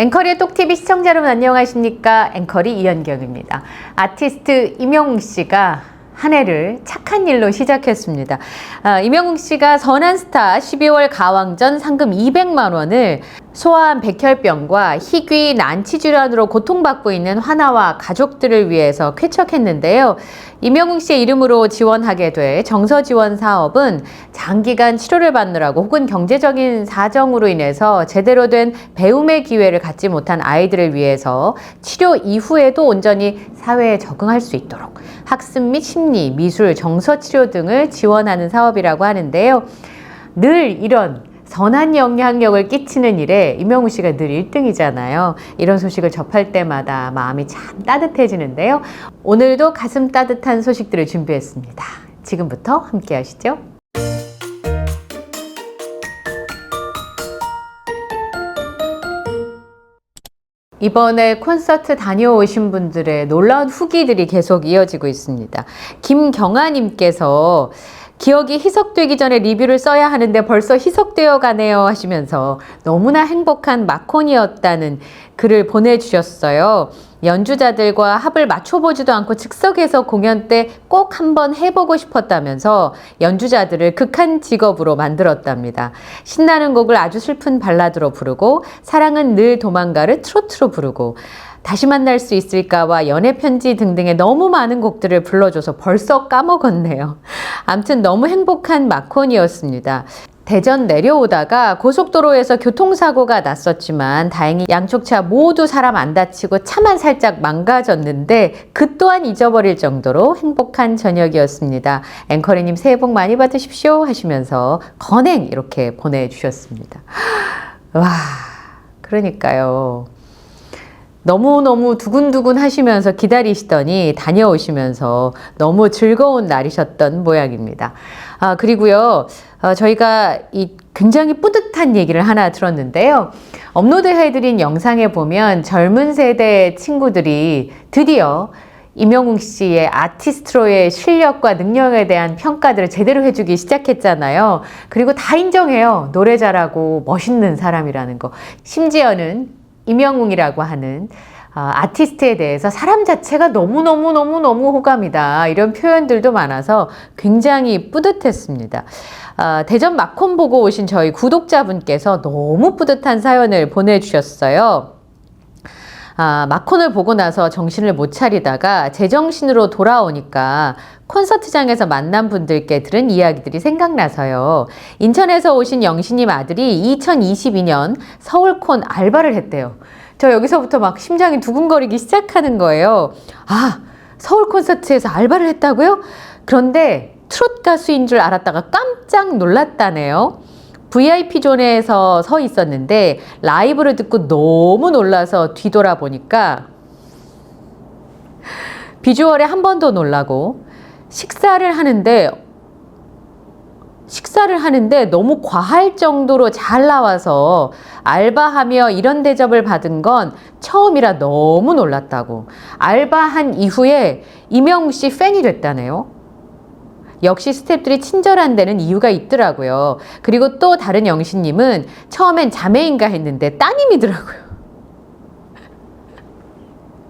앵커리의 똑TV 시청자 여러분 안녕하십니까? 앵커리 이현경입니다. 아티스트 임영웅 씨가 한 해를 착한 일로 시작했습니다. 아, 임영웅 씨가 선한 스타 12월 가왕전 상금 200만 원을 소아암 백혈병과 희귀 난치 질환으로 고통받고 있는 화나와 가족들을 위해서 쾌척했는데요. 임영웅 씨의 이름으로 지원하게 돼 정서 지원 사업은 장기간 치료를 받느라고 혹은 경제적인 사정으로 인해서 제대로 된 배움의 기회를 갖지 못한 아이들을 위해서 치료 이후에도 온전히 사회에 적응할 수 있도록 학습 및 심리, 미술, 정서 치료 등을 지원하는 사업이라고 하는데요. 늘 이런 선한 영향력을 끼치는 일에 임영웅 씨가 늘 1등이잖아요. 이런 소식을 접할 때마다 마음이 참 따뜻해지는데요. 오늘도 가슴 따뜻한 소식들을 준비했습니다. 지금부터 함께 하시죠. 이번에 콘서트 다녀오신 분들의 놀라운 후기들이 계속 이어지고 있습니다. 김경아님께서 기억이 희석되기 전에 리뷰를 써야 하는데 벌써 희석되어 가네요 하시면서 너무나 행복한 마콘이었다는 글을 보내주셨어요. 연주자들과 합을 맞춰보지도 않고 즉석에서 공연 때 꼭 한번 해보고 싶었다면서 연주자들을 극한 직업으로 만들었답니다. 신나는 곡을 아주 슬픈 발라드로 부르고 사랑은 늘 도망가를 트로트로 부르고 다시 만날 수 있을까와 연애 편지 등등의 너무 많은 곡들을 불러줘서 벌써 까먹었네요. 암튼 너무 행복한 마콘이었습니다. 대전 내려오다가 고속도로에서 교통사고가 났었지만 다행히 양쪽 차 모두 사람 안 다치고 차만 살짝 망가졌는데 그 또한 잊어버릴 정도로 행복한 저녁이었습니다. 앵커리님 새해 복 많이 받으십시오 하시면서 건행 이렇게 보내주셨습니다. 와, 그러니까요. 너무너무 두근두근 하시면서 기다리시더니 다녀오시면서 너무 즐거운 날이셨던 모양입니다. 아, 그리고요, 어, 저희가 이 굉장히 뿌듯한 얘기를 하나 들었는데요. 업로드 해드린 영상에 보면 젊은 세대 친구들이 드디어 임영웅 씨의 아티스트로의 실력과 능력에 대한 평가들을 제대로 해주기 시작했잖아요. 그리고 다 인정해요. 노래 잘하고 멋있는 사람이라는 거. 심지어는 임영웅이라고 하는 어, 아티스트에 대해서 사람 자체가 너무너무너무너무 호감이다. 이런 표현들도 많아서 굉장히 뿌듯했습니다. 어, 대전 마콘 보고 오신 저희 구독자분께서 너무 뿌듯한 사연을 보내주셨어요. 아, 마콘을 보고 나서 정신을 못 차리다가 제정신으로 돌아오니까 콘서트장에서 만난 분들께 들은 이야기들이 생각나서요. 인천에서 오신 영신님 아들이 2022년 서울콘 알바를 했대요. 저 여기서부터 막 심장이 두근거리기 시작하는 거예요. 아, 서울 콘서트에서 알바를 했다고요? 그런데 트롯 가수인 줄 알았다가 깜짝 놀랐다네요. VIP 존에서 서 있었는데 라이브를 듣고 너무 놀라서 뒤돌아보니까 비주얼에 한 번 더 놀라고 식사를 하는데 식사를 하는데 너무 과할 정도로 잘 나와서 알바하며 이런 대접을 받은 건 처음이라 너무 놀랐다고. 알바한 이후에 이명우 씨 팬이 됐다네요. 역시 스탭들이 친절한 데는 이유가 있더라고요. 그리고 또 다른 영신님은 처음엔 자매인가 했는데 따님이더라고요.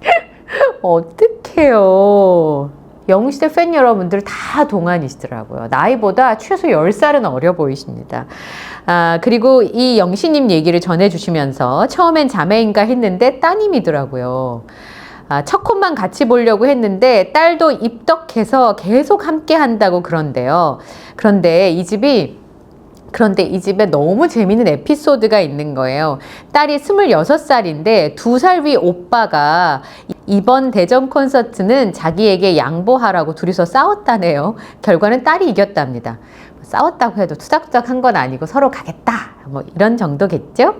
어떡해요. 영시대 팬 여러분들 다 동안이시더라고요. 나이보다 최소 10살은 어려 보이십니다. 아, 그리고 이 영시님 얘기를 전해주시면서 처음엔 자매인가 했는데 따님이더라고요. 아, 첫 콘만 같이 보려고 했는데 딸도 입덕해서 계속 함께 한다고 그런데요. 그런데 이 집이 그런데 이 집에 너무 재밌는 에피소드가 있는 거예요. 딸이 26살인데 두 살 위 오빠가 이번 대전 콘서트는 자기에게 양보하라고 둘이서 싸웠다네요. 결과는 딸이 이겼답니다. 싸웠다고 해도 투닥투닥 한 건 아니고 서로 가겠다. 뭐 이런 정도겠죠?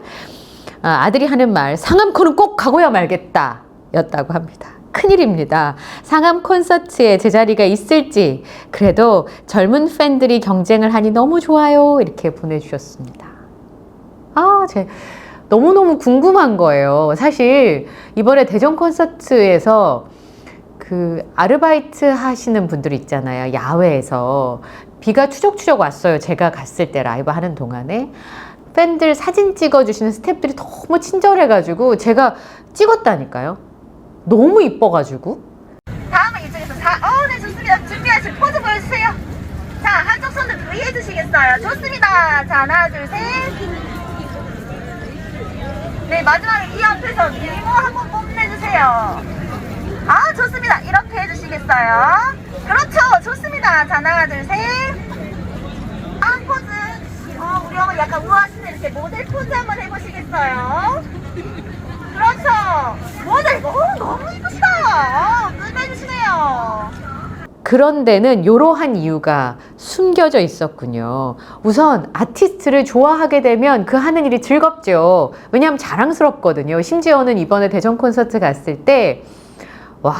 아, 아들이 하는 말, 상암콘은 꼭 가고야 말겠다. 였다고 합니다. 큰일입니다. 상암 콘서트에 제자리가 있을지, 그래도 젊은 팬들이 경쟁을 하니 너무 좋아요. 이렇게 보내주셨습니다. 아, 제, 너무너무 궁금한 거예요. 사실, 이번에 대전 콘서트에서 그 아르바이트 하시는 분들 있잖아요. 야외에서. 비가 추적추적 왔어요. 제가 갔을 때 라이브 하는 동안에. 팬들 사진 찍어주시는 스태프들이 너무 친절해가지고 제가 찍었다니까요. 너무 이뻐가지고. 다음은 이쪽에서 사, 어, 네, 좋습니다. 준비하실 포즈 보여주세요. 자, 한쪽 손을 V 해주시겠어요? 좋습니다. 자, 하나, 둘, 셋. 네, 마지막에 이 앞에서 미모 한번 뽐내주세요. 아, 좋습니다. 이렇게 해주시겠어요? 그렇죠. 좋습니다. 자, 하나, 둘, 셋. 아, 포즈. 어, 우리 어머니 약간 우아하시네. 이렇게 모델 포즈 한번 해보시겠어요? 그렇죠. 모델, 어, 너무 이쁘시다. 어, 끝내주시네요. 그런 데는 이러한 이유가 숨겨져 있었군요. 우선 아티스트를 좋아하게 되면 그 하는 일이 즐겁죠. 왜냐하면 자랑스럽거든요. 심지어는 이번에 대전 콘서트 갔을 때, 와,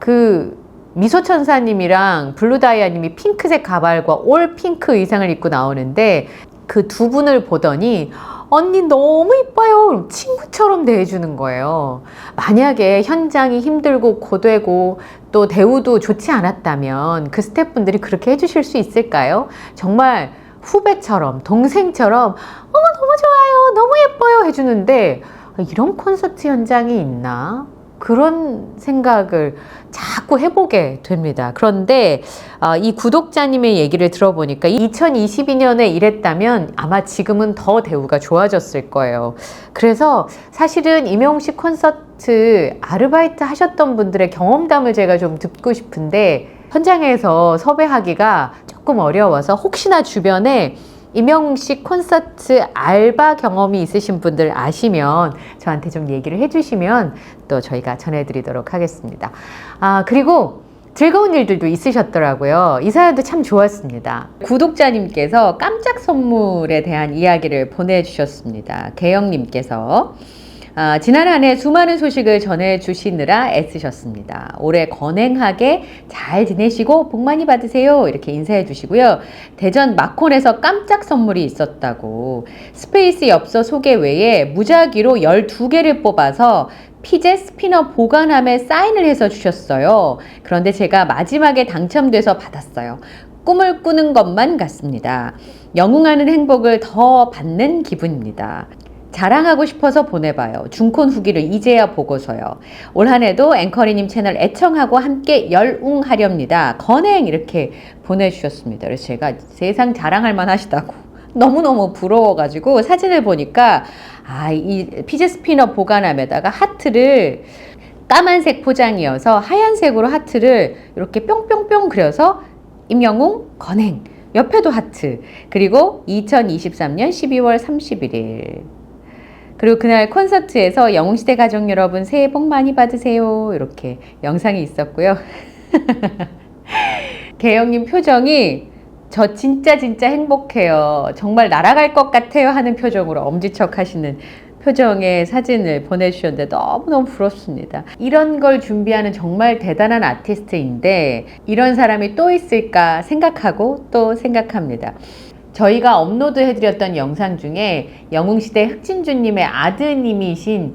그 미소천사님이랑 블루다이아님이 핑크색 가발과 올 핑크 의상을 입고 나오는데 그 두 분을 보더니 언니 너무 이뻐요. 친구처럼 대해주는 거예요. 만약에 현장이 힘들고 고되고 또 대우도 좋지 않았다면 그 스태프분들이 그렇게 해주실 수 있을까요? 정말 후배처럼, 동생처럼, 어머, 너무 좋아요. 너무 예뻐요. 해주는데 이런 콘서트 현장이 있나? 그런 생각을 자꾸 해보게 됩니다. 그런데 어, 이 구독자님의 얘기를 들어보니까 2022년에 이랬다면 아마 지금은 더 대우가 좋아졌을 거예요. 그래서 사실은 임영식 콘서트 아르바이트 하셨던 분들의 경험담을 제가 좀 듣고 싶은데 현장에서 섭외하기가 조금 어려워서 혹시나 주변에 임영식 콘서트 알바 경험이 있으신 분들 아시면 저한테 좀 얘기를 해주시면 또 저희가 전해드리도록 하겠습니다. 아, 그리고 즐거운 일들도 있으셨더라고요. 이 사연도 참 좋았습니다. 구독자님께서 깜짝 선물에 대한 이야기를 보내주셨습니다. 개영님께서 아, 지난 한 해 수많은 소식을 전해주시느라 애쓰셨습니다. 올해 건행하게 잘 지내시고 복 많이 받으세요. 이렇게 인사해 주시고요. 대전 마콘에서 깜짝 선물이 있었다고. 스페이스 엽서 소개 외에 무작위로 12개를 뽑아서 피제 스피너 보관함에 사인을 해서 주셨어요. 그런데 제가 마지막에 당첨돼서 받았어요. 꿈을 꾸는 것만 같습니다. 영웅하는 행복을 더 받는 기분입니다. 자랑하고 싶어서 보내봐요. 중콘 후기를 이제야 보고서요. 올 한 해도 앵커리님 채널 애청하고 함께 열웅하렵니다. 건행 이렇게 보내주셨습니다. 그래서 제가 세상 자랑할 만 하시다고 너무너무 부러워가지고 사진을 보니까 아, 이 피제 스피너 보관함에다가 하트를 까만색 포장이어서 하얀색으로 하트를 이렇게 뿅뿅뿅 그려서 임영웅 건행 옆에도 하트 그리고 2023년 12월 31일 그리고 그날 콘서트에서 영웅시대 가족 여러분 새해 복 많이 받으세요. 이렇게 영상이 있었고요. 개영님 표정이 저 진짜 진짜 행복해요. 정말 날아갈 것 같아요 하는 표정으로 엄지척 하시는 표정의 사진을 보내주셨는데 너무너무 부럽습니다. 이런 걸 준비하는 정말 대단한 아티스트인데 이런 사람이 또 있을까 생각하고 또 생각합니다. 저희가 업로드 해드렸던 영상 중에 영웅시대 흑진주님의 아드님이신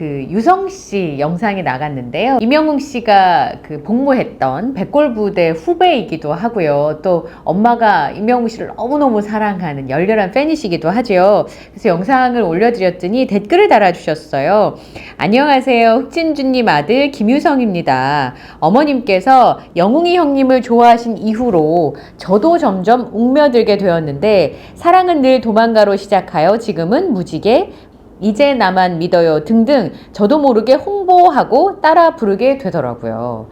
그 유성 씨 영상이 나갔는데요. 이명웅 씨가 그 복무했던 백골부대 후배이기도 하고요. 또 엄마가 이명웅 씨를 너무너무 사랑하는 열렬한 팬이시기도 하죠. 그래서 영상을 올려드렸더니 댓글을 달아주셨어요. 안녕하세요. 흑진주님 아들 김유성입니다. 어머님께서 영웅이 형님을 좋아하신 이후로 저도 점점 웅며들게 되었는데 사랑은 늘 도망가로 시작하여 지금은 무지개 이제 나만 믿어요 등등 저도 모르게 홍보하고 따라 부르게 되더라고요.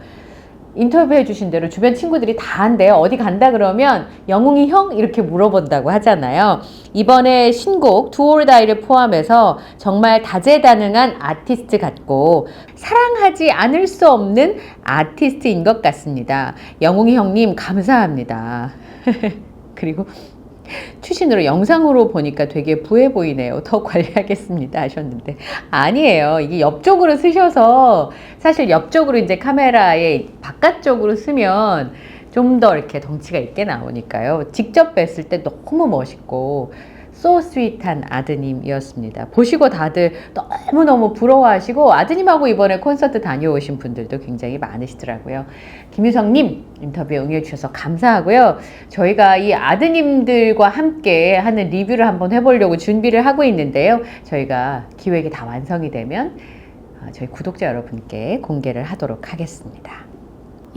인터뷰해 주신 대로 주변 친구들이 다 한대요. 어디 간다 그러면 영웅이 형 이렇게 물어본다고 하잖아요. 이번에 신곡 두올다이를 포함해서 정말 다재다능한 아티스트 같고 사랑하지 않을 수 없는 아티스트인 것 같습니다. 영웅이 형님 감사합니다. 그리고 추신으로 영상으로 보니까 되게 부해 보이네요. 더 관리하겠습니다 하셨는데 아니에요. 이게 옆쪽으로 쓰셔서 사실 옆쪽으로 이제 카메라에 바깥쪽으로 쓰면 좀 더 이렇게 덩치가 있게 나오니까요. 직접 뵀을 때 너무 멋있고 소 스윗한 아드님이었습니다. 보시고 다들 너무너무 부러워하시고 아드님하고 이번에 콘서트 다녀오신 분들도 굉장히 많으시더라고요. 김유성님 인터뷰에 응해주셔서 감사하고요. 저희가 이 아드님들과 함께 하는 리뷰를 한번 해보려고 준비를 하고 있는데요. 저희가 기획이 다 완성이 되면 어, 저희 구독자 여러분께 공개를 하도록 하겠습니다.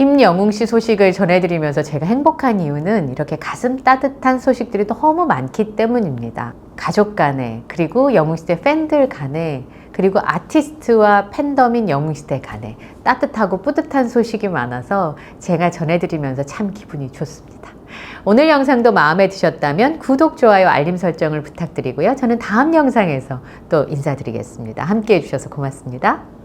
임영웅 씨 소식을 전해드리면서 제가 행복한 이유는 이렇게 가슴 따뜻한 소식들이 너무 많기 때문입니다. 가족 간에, 그리고 영웅시대 팬들 간에, 그리고 아티스트와 팬덤인 영웅시대 간에 따뜻하고 뿌듯한 소식이 많아서 제가 전해드리면서 참 기분이 좋습니다. 오늘 영상도 마음에 드셨다면 구독, 좋아요, 알림 설정을 부탁드리고요. 저는 다음 영상에서 또 인사드리겠습니다. 함께 해주셔서 고맙습니다.